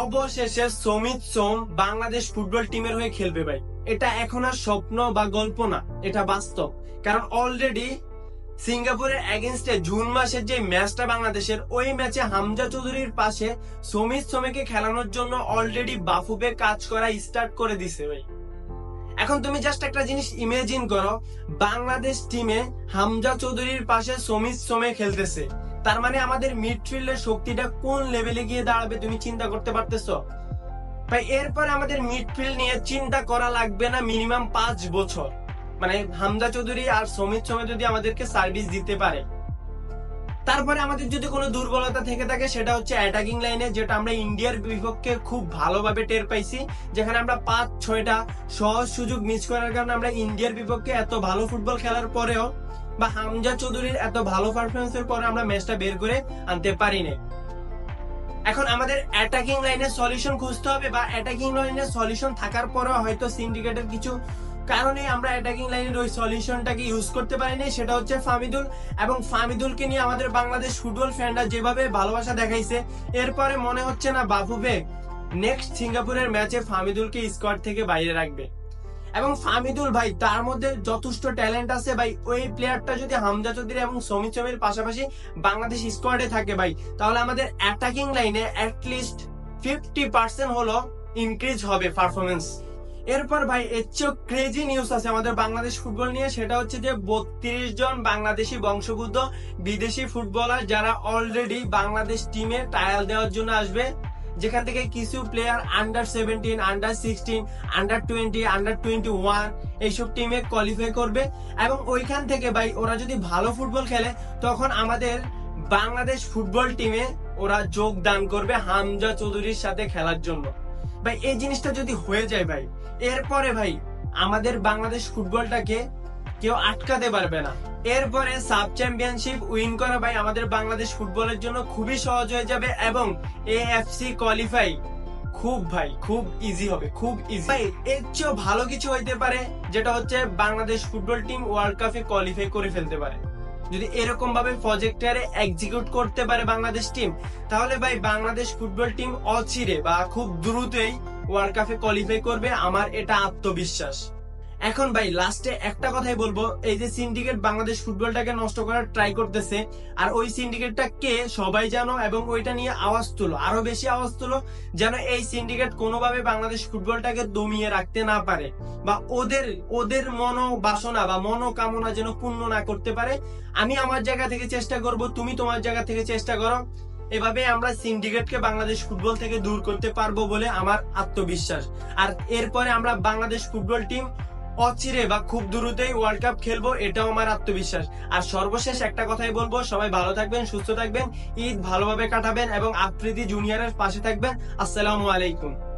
অবশেষে সমিত সোম বাংলাদেশ ফুটবল টিমের হয়ে খেলবে ভাই। এটা এখন আর স্বপ্ন বা গল্প না, এটা বাস্তব। কারণ অলরেডি সিঙ্গাপুরের এগেনস্টে জুন মাসের যে ম্যাচটা বাংলাদেশের, ওই ম্যাচে হামজা চৌধুরীর পাশে সমিত সোমেকে খেলানোর জন্য অলরেডি বাফুবে কাজ করা স্টার্ট করে দিছে ভাই। এখন তুমি জাস্ট একটা জিনিস ইমেজিন করো, বাংলাদেশ টিমে হামজা চৌধুরীর পাশে সমিত সোমে খেলতেছে। তার মানে আমাদের মিডফিল্ডের শক্তিটা কোন লেভেলে গিয়ে দাঁড়াবে তুমি চিন্তা করতে পারতেছো? ভাই, এরপরে আমাদের মিডফিল্ড নিয়ে চিন্তা করা লাগবে না মিনিমাম পাঁচ বছর। মানে হামজা চৌধুরী আর সমিত সোমে যদি আমাদেরকে সার্ভিস দিতে পারে। তারপরে আমাদের যদি কোনো দুর্বলতা থেকে থাকে, সেটা হচ্ছে অ্যাটাকিং লাইনে যেটা আমরা ইন্ডিয়ার বিপক্ষে খুব ভালোভাবে টের পাইছি, যেখানে আমরা পাঁচ, ছয়টা সহজ সুযোগ মিস করার কারণে আমরা ইন্ডিয়ার বিপক্ষে এত ভালো ফুটবল খেলার পরেও বা হামজা চৌধুরীর এত ভালো পারফরমেন্সের পরে আমরা ম্যাচটা বের করে আনতে পারিনি। এখন আমাদের অ্যাটাকিং লাইনের সলিউশন খুঁজতে হবে বা অ্যাটাকিং লাইনের সলিউশন থাকার পরেও হয়তো সিন্ডিকেটের কিছু কারণে আমরা অ্যাটাকিং লাইনের ওই সলিউশনটাকে ইউজ করতে পারিনি, সেটা হচ্ছে ফামিদুল এবং ফামিদুলকে নিয়ে আমাদের বাংলাদেশ ফুটবল ফ্যানরা যেভাবে ভালোবাসা দেখাইছে, এরপরে মনে হচ্ছে না বাফুবে নেক্সট সিঙ্গাপুরের ম্যাচে ফামিদুলকে স্কোয়াড থেকে বাইরে রাখবে। এবং ফামিদুল ভাই, তার মধ্যে যথেষ্ট ট্যালেন্ট আছে ভাই। ওই প্লেয়ারটা যদি হামজা চৌধুরী এবং সমিত চমের পাশাপাশি বাংলাদেশ স্কোয়াডে থাকে ভাই, তাহলে আমাদের অ্যাটাকিং লাইনে অ্যাটলিস্ট ফিফটি পার্সেন্ট হলো ইনক্রিজ হবে পারফরমেন্স এরপর ভাই, এর চেয়েও ক্রেজি নিউজ আছে আমাদের বাংলাদেশ ফুটবল নিয়ে, সেটা হচ্ছে যে বত্রিশ জন বাংলাদেশি বংশোদ্ভূত বিদেশি ফুটবলার যারা অলরেডি বাংলাদেশ টিমে ট্রায়াল দেওয়ার জন্য আসবে। যেখান থেকে কিছু player under seventeen under sixteen under twenty under twenty one এইসব টিমে কোয়ালিফাই করবে। এবং ওইখান থেকে ভাই, ওরা যদি ভালো ফুটবল খেলে, তখন আমাদের বাংলাদেশ ফুটবল টিমে ওরা যোগদান করবে হামজা চৌধুরীর সাথে খেলার জন্য। ভাই, এই জিনিসটা যদি হয়ে যায় ভাই, এরপরে ভাই, আমাদের বাংলাদেশ ফুটবলটাকে কেউ আটকাতে পারবে না। এরপরে সাব চ্যাম্পিয়নশিপ উইন করা ভাই আমাদের বাংলাদেশ ফুটবলের জন্য খুবই সহজ হয়ে যাবে এবং এএফসি কোয়ালিফাই খুব ভাই, খুব ইজি হবে, খুব ইজি ভাই, এর চেয়েও ভালো কিছু হইতে পারে, যেটা হচ্ছে বাংলাদেশ ফুটবল টিম ওয়ার্ল্ড কাপে কোয়ালিফাই করে ফেলতে পারে। যদি এরকম ভাবে প্রজেক্টারে এক্সিকিউট করতে পারে বাংলাদেশ টিম তাহলে ভাই বাংলাদেশ ফুটবল টিম অচিরে বা খুব দ্রুতই ওয়ার্ল্ড কাপে কোয়ালিফাই করবে, আমার এটা আত্মবিশ্বাস। এখন ভাই লাস্টে একটা কথাই বলব। এই যে সিন্ডিকেট বাংলাদেশ ফুটবলটাকে নষ্ট করার ট্রাই করতেছে, আর ওই সিন্ডিকেটটা কে, সবাই জানো, এবং ওইটা নিয়ে আওয়াজ তুলো, আরও বেশি আওয়াজ তুলো, যেন এই সিন্ডিকেট কোনোভাবে বাংলাদেশ ফুটবলটাকে দমিয়ে রাখতে না পারে, বা ওদের ওদের মনোবাসনা বা মনোকামনা যেন পূর্ণ না করতে পারে। আমি আমার জায়গা থেকে চেষ্টা করব, তুমি তোমার জায়গা থেকে চেষ্টা করো। এভাবে আমরা সিন্ডিকেটকে বাংলাদেশ ফুটবল থেকে দূর করতে পারব বলে আমার আত্মবিশ্বাস। আর এরপরে আমরা বাংলাদেশ ফুটবল টিম অচিরে বা খুব দ্রুতই ওয়ার্ল্ড কাপ খেলব, এটাও আমার আত্মবিশ্বাস। আর সর্বশেষ একটা কথাই বলব, সবাই ভালো থাকবেন, সুস্থ থাকবেন, ঈদ ভালোভাবে কাটাবেন এবং আফ্রিদি জুনিয়রের পাশে থাকবেন। আসসালামু আলাইকুম।